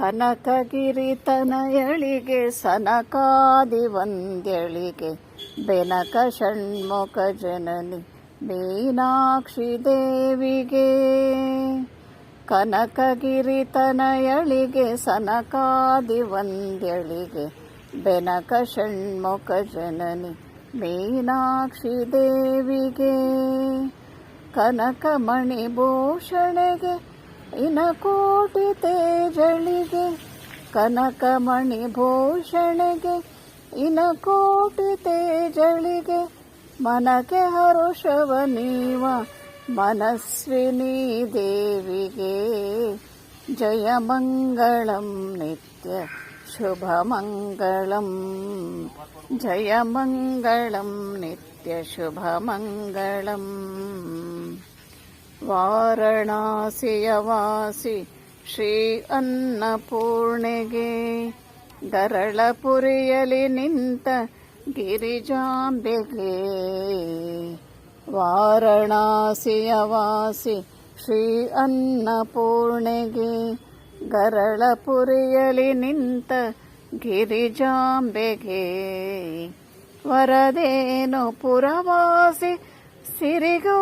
ಕನಕಗಿರಿ ತನಯಳಿಗೆ ಸನಕಾದಿ ವಂದ್ಯಳಿಗೆ ಬೆನಕ ಷಣ್ಮುಖ ಜನನಿ ಮೀನಾಕ್ಷಿ ದೇವಿಗೆ. ಕನಕಗಿರಿ ತನಯಳಿಗೆ ಸನಕಾದಿ ವಂದ್ಯಳಿಗೆ ಬೆನಕ ಷಣ್ಮುಖ ಜನನಿ ಮೀನಾಕ್ಷಿ ದೇವಿಗೆ. ಕನಕಮಣಿ ಭೂಷಣೆಗೆ ಇನಕೋಟಿ ತೇಜಳಿಗೆ ಕನಕಮಣಿ ಭೂಷಣೆಗೆ ಇನಕೋಟಿ ತೇಜಳಿಗೆ ಮನಕ್ಕೆ ಹರುಷವ ನೀವ ಮನಸ್ವಿನಿ ದೇವಿಗೆ ಜಯ ಮಂಗಳಂ ನಿತ್ಯ ಶುಭ ಮಂಗಳಂ ಜಯ ಮಂಗಳಂ ನಿತ್ಯ ಶುಭ ಮಂಗಳಂ ವಾರಣಾಸಿಯ ವಾಸಿ ಶ್ರೀ ಅನ್ನಪೂರ್ಣೆಗೆ ಗರಳಪುರಿಯಲಿ ನಿಂತ ಗಿರಿಜಾಂಬೆಗೆ ವಾರಣಾಸಿಯ ವಾಸಿ ಶ್ರೀ ಅನ್ನಪೂರ್ಣೆಗೆ ಗರಳಪುರಿಯಲಿ ನಿಂತ ಗಿರಿಜಾಂಬೆಗೆ ವರದೇನು ಪುರವಾಸಿ ದೇವಿಗೆ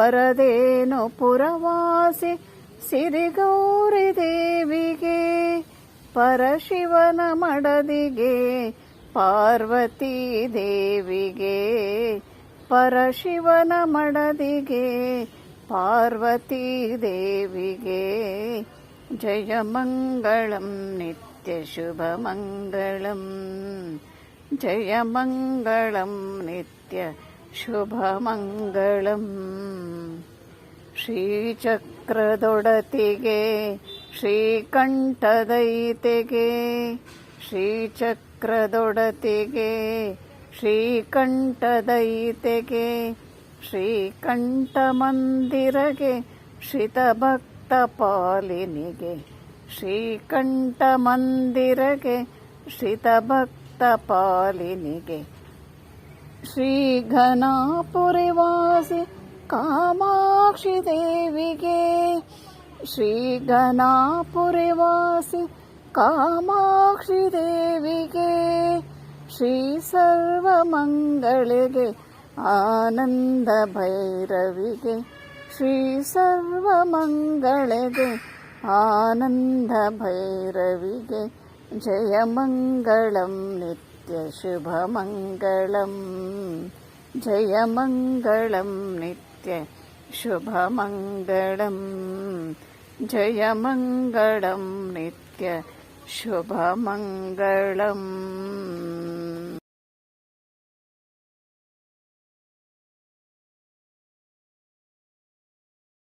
ವರದೇನು ಪುರವಾಸಿ ಸಿರಿಗೌರಿ ದೇವಿಗೆ, ಪರಶಿವನ ಮಡದಿಗೆ, ಪಾರ್ವತಿ ದೇವಿಗೆ, ಪರಶಿವನ ಮಡದಿಗೆ, ಪಾರ್ವತಿ ದೇವಿಗೆ. ಜಯ ಮಂಗಳಂ, ನಿತ್ಯ ಶುಭ ಮಂಗಳಂ. ಜಯ ಮಂಗಳಂ, ನಿತ್ಯ ಶುಭ ಮಂಗಳಂ ಶ್ರೀಚಕ್ರದೊಡತಿಗೆ ಶ್ರೀಕಂಠದೈತೆಗೆ ಶ್ರೀಚಕ್ರದೊಡತಿಗೆ ಶ್ರೀಕಂಠದೈತೆಗೆ ಶ್ರೀಕಂಠ ಮಂದಿರಗೆ ಶ್ರಿತಭಕ್ತ ಪಾಲಿನಿಗೆ ಶ್ರೀಕಂಠ ಮಂದಿರಗೆ ಶ್ರಿತಭಕ್ತ ಪಾಲಿನಿಗೆ श्रीघनापुरिवासि कामाक्षि देविके श्रीघनापुरिवासि कामाक्षि देविके श्रीसर्वमङ्गलिगे आनन्दभैरविगे श्रीसर्वमङ्गलिगे आनन्दभैरविगे जयमङ्गलं नित्य नित्यशुभमङ्गलम्। जय मङ्गलं नित्यशुभमङ्गलम्। जय मङ्गलं